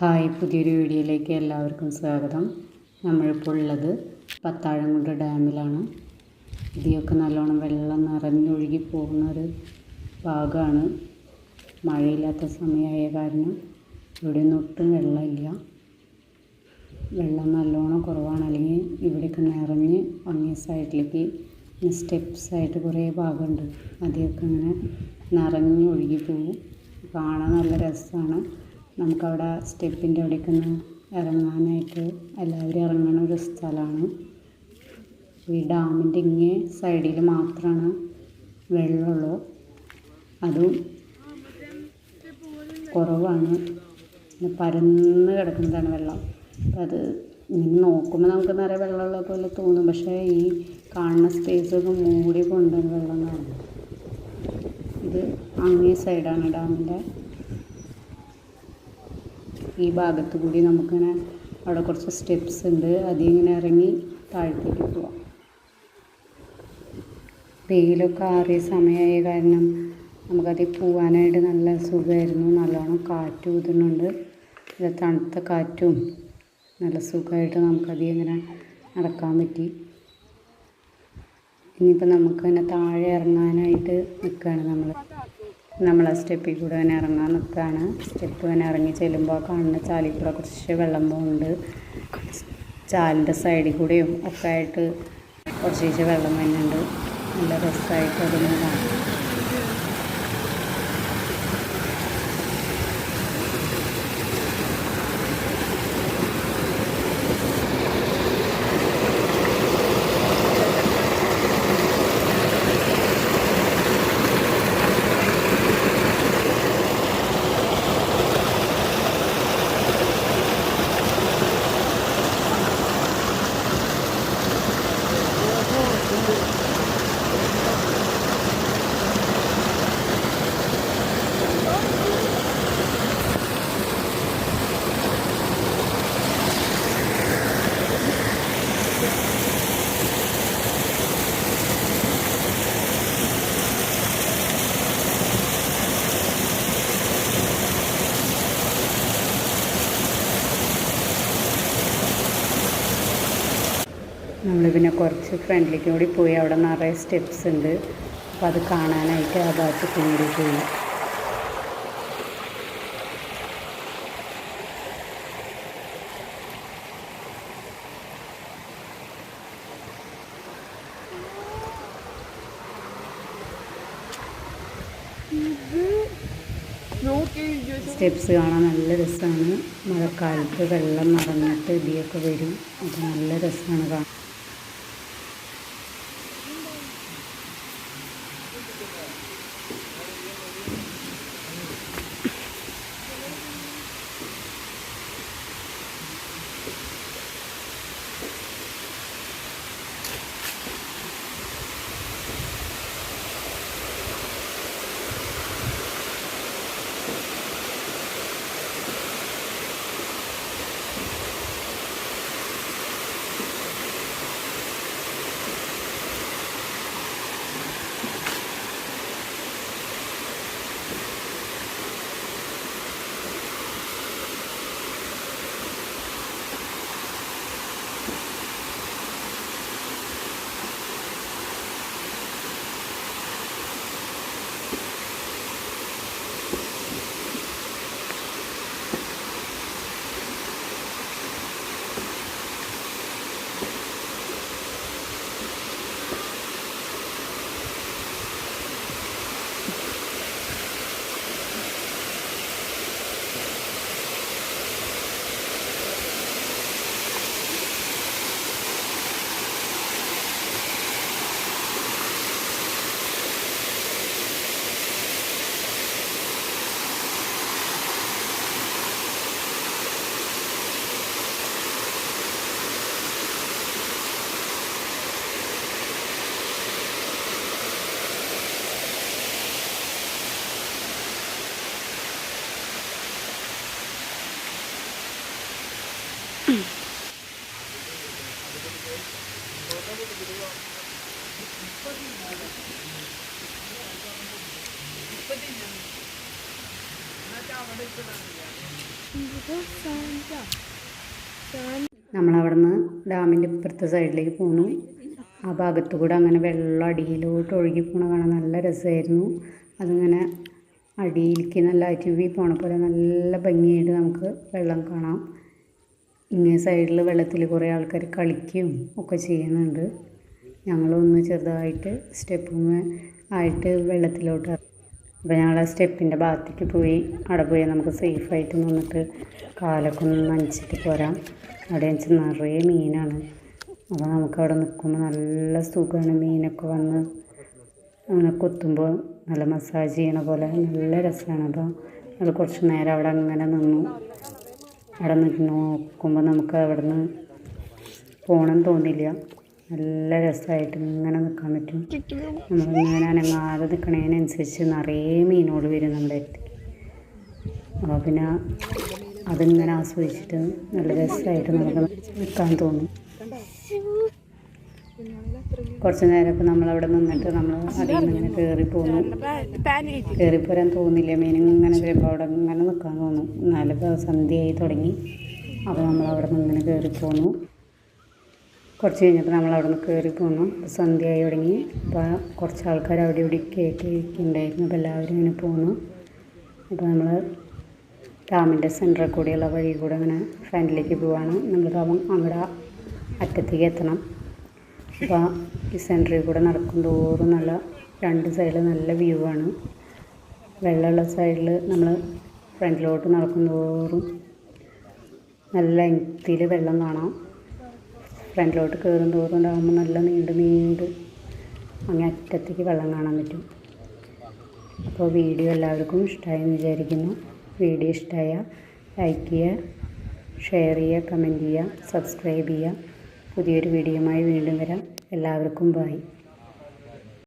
Hi പുതിയൊരു വീഡിയോയിലേക്ക് എല്ലാവർക്കും സ്വാഗതം. നമ്മളിപ്പോൾ ഉള്ളത് പത്താഴംകുണ്ട് ഡാമിലാണ്. ഇതിയൊക്കെ നല്ലോണം വെള്ളം നിറഞ്ഞൊഴുകി പോകുന്ന ഒരു ഭാഗമാണ്. മഴയില്ലാത്ത സമയമായ കാരണം ഇവിടെ ഒന്നും വെള്ളമില്ല. വെള്ളം നല്ലോണം കുറവാണ്. അല്ലെങ്കിൽ ഇവിടെയൊക്കെ നിറഞ്ഞ് അങ്ങേ സൈഡിലേക്ക് സ്റ്റെപ്സ് ആയിട്ട് കുറേ ഭാഗമുണ്ട്. അതിയൊക്കെ ഇങ്ങനെ നിറഞ്ഞൊഴുകി പോകും. കാണാൻ നല്ല രസമാണ്. നമുക്കവിടെ സ്റ്റെപ്പിന്റെ അവിടേക്ക് ഒന്ന് ഇറങ്ങാനായിട്ട് എല്ലാവരും ഇറങ്ങണ ഒരു സ്ഥലമാണ്. ഈ ഡാമിന്റെ ഇങ്ങേ സൈഡിൽ മാത്രമാണ് വെള്ളമുള്ളൂ. അതും കുറവാണ്. പരന്ന് കിടക്കുന്നതാണ് വെള്ളം. അപ്പം അത് ഇങ്ങനെ നോക്കുമ്പോൾ നമുക്ക് നിറയെ വെള്ളമുള്ള പോലെ തോന്നും. പക്ഷേ ഈ കാണുന്ന സ്പേസൊക്കെ മൂടി കൊണ്ടുവന്ന് വെള്ളം കാണും ഇത് അങ്ങേ സൈഡാണ് ഡാമിന്റെ. ഈ ഭാഗത്ത് കൂടി നമുക്കിങ്ങനെ അവിടെ കുറച്ച് സ്റ്റെപ്സ് ഉണ്ട്. അതിങ്ങനെ ഇറങ്ങി താഴത്തേക്ക് പോവാം. വെയിലൊക്കെ ആറിയ സമയമായ കാരണം നമുക്കതിൽ പോവാനായിട്ട് നല്ല സുഖമായിരുന്നു. നല്ലോണം കാറ്റ് ഊതുന്നുണ്ട് നല്ല തണുത്ത കാറ്റും നല്ല സുഖമായിട്ട് നമുക്കതിൽ ഇങ്ങനെ നടക്കാൻ പറ്റി. ഇനിയിപ്പോൾ നമുക്ക് തന്നെ താഴെ ഇറങ്ങാനായിട്ട് നിൽക്കുകയാണ് നമ്മൾ നമ്മൾ ആ സ്റ്റെപ്പിൽ കൂടെ തന്നെ ഇറങ്ങാൻ നിൽക്കുകയാണ് സ്റ്റെപ്പ് തന്നെ ഇറങ്ങി ചെല്ലുമ്പോൾ കാണുന്ന ചാലിൽ കൂടെ കുറച്ച് വെള്ളം പോകുന്നുണ്ട് ചാലിന്റെ സൈഡിൽ കൂടെയും ഒക്കെ ആയിട്ട് കുറച്ച് വെള്ളം വരുന്നുണ്ട്. നല്ല രസമായിട്ട് അതിനെ കാണാം. നമ്മൾ പിന്നെ കുറച്ച് ഫ്രണ്ടിലേക്ക് കൂടി പോയി. അവിടെ നിറയെ സ്റ്റെപ്സ് ഉണ്ട്. അപ്പോൾ അത് കാണാനായിട്ട് ആ ഭാഗത്ത് കൂടി പോയി. സ്റ്റെപ്സ് കാണാൻ നല്ല രസമാണ്. മഴക്കാലത്ത് വെള്ളം നിറഞ്ഞിട്ട് ഇതിയൊക്കെ വരും. അത് നല്ല രസമാണ് കാണാൻ. നമ്മളവിടുന്ന് ഡാമിന്റെ ഇപ്പുറത്തെ സൈഡിലേക്ക് പോന്നു. ആ ഭാഗത്തു കൂടെ അങ്ങനെ വെള്ളം അടിയിലോട്ട് ഒഴുകി പോണ കാണാൻ നല്ല രസമായിരുന്നു. അതിങ്ങനെ അടിയിലേക്ക് നല്ല അരുവി പോണ പോലെ നല്ല ഭംഗിയായിട്ട് നമുക്ക് വെള്ളം കാണാം. ഇങ്ങനെ സൈഡിൽ വെള്ളത്തിൽ കുറേ ആൾക്കാർ കളിക്കുകയും ഒക്കെ ചെയ്യുന്നുണ്ട്. ഞങ്ങളൊന്ന് ചെറുതായിട്ട് സ്റ്റെപ്പ് ആയിട്ട് വെള്ളത്തിലോട്ട് അപ്പോൾ ഞങ്ങൾ ആ സ്റ്റെപ്പിന്റെ ഭാഗത്തേക്ക് പോയി. അവിടെ പോയി നമുക്ക് സേഫായിട്ട് നിന്നിട്ട് കാലൊക്കെ ഒന്ന് നനച്ചിട്ട് പോരാം. അവിടെ വെച്ച് നിറയെ മീനാണ്. അപ്പോൾ നമുക്ക് അവിടെ നിൽക്കുമ്പോൾ നല്ല സുഖമാണ് മീനൊക്കെ വന്ന് അങ്ങനെ കൊത്തുമ്പോൾ നല്ല മസാജ് ചെയ്യണ പോലെ നല്ല രസമാണ് അപ്പോൾ ഞങ്ങൾ കുറച്ച് നേരം അവിടെ അങ്ങനെ നിന്നു. അവിടെ നിന്ന് നോക്കുമ്പോൾ നമുക്ക് അവിടെ നിന്ന് പോകണം തോന്നില്ല. നല്ല രസമായിട്ട് ഇങ്ങനെ നിൽക്കാൻ പറ്റും. നമ്മളിങ്ങനെ അനങ്ങാതെ നിൽക്കണതിനനുസരിച്ച് നിറയെ മീനുകൾ വരും നമ്മുടെ അടുത്തേക്ക് അപ്പോൾ പിന്നെ അതിങ്ങനെ ആസ്വദിച്ചിട്ട് നല്ല രസമായിട്ട് നമുക്ക് നിൽക്കാൻ തോന്നും. കുറച്ച് നേരമൊക്കെ നമ്മളവിടെ നിന്നിട്ട് നമ്മൾ അതിൽ നിന്ന് ഇങ്ങനെ കയറി പോകുന്നു കയറിപ്പോരാൻ തോന്നില്ല. മീനിങ്ങനെ വരുമ്പോൾ അവിടെ ഇങ്ങനെ നിൽക്കാൻ തോന്നും. നല്ല സന്ധ്യയായി തുടങ്ങി. അപ്പോൾ നമ്മളവിടെ നിന്ന് ഇങ്ങനെ കയറി പോന്നു. കുറച്ച് കഴിഞ്ഞപ്പോൾ നമ്മൾ അവിടെ നിന്ന് കയറി പോന്നു. അപ്പോൾ സന്ധ്യയായി തുടങ്ങി. അപ്പോൾ കുറച്ച് ആൾക്കാർ അവിടെ ഇവിടെ കേക്ക് ഉണ്ടായിരുന്നു അപ്പോൾ എല്ലാവരും ഇങ്ങനെ പോന്നു. അപ്പോൾ നമ്മൾ ഡാമിന്റെ സെന്ററിൽ കൂടിയുള്ള വഴി കൂടെ അങ്ങനെ ഫ്രണ്ടിലേക്ക് പോവാണ്. നമ്മൾ അങ്ങടെ അറ്റത്തേക്ക് എത്തണം. അപ്പോൾ ഈ സെന്ററിൽ കൂടെ നടക്കും തോറും നല്ല രണ്ട് സൈഡിൽ നല്ല വ്യൂ ആണ്. വെള്ളമുള്ള സൈഡിൽ നമ്മൾ ഫ്രണ്ടിലോട്ട് നടക്കും തോറും നല്ല ലെങ്ത്തിൽ വെള്ളം കാണാം. ഫ്രണ്ടിലോട്ട് കയറും തോറും ഉണ്ടാകുമ്പോൾ നല്ല നീണ്ട് നീണ്ട് അങ്ങനെ അറ്റത്തേക്ക് വെള്ളം കാണാൻ പറ്റും. അപ്പോൾ വീഡിയോ എല്ലാവർക്കും ഇഷ്ടമായെന്ന് വിചാരിക്കുന്നു. വീഡിയോ ഇഷ്ടമായ ലൈക്ക് ചെയ്യുക ഷെയർ ചെയ്യുക കമന്റ് ചെയ്യുക സബ്സ്ക്രൈബ് ചെയ്യുക. പുതിയൊരു വീഡിയോയുമായി വീണ്ടും വരാം. എല്ലാവർക്കും ബൈ.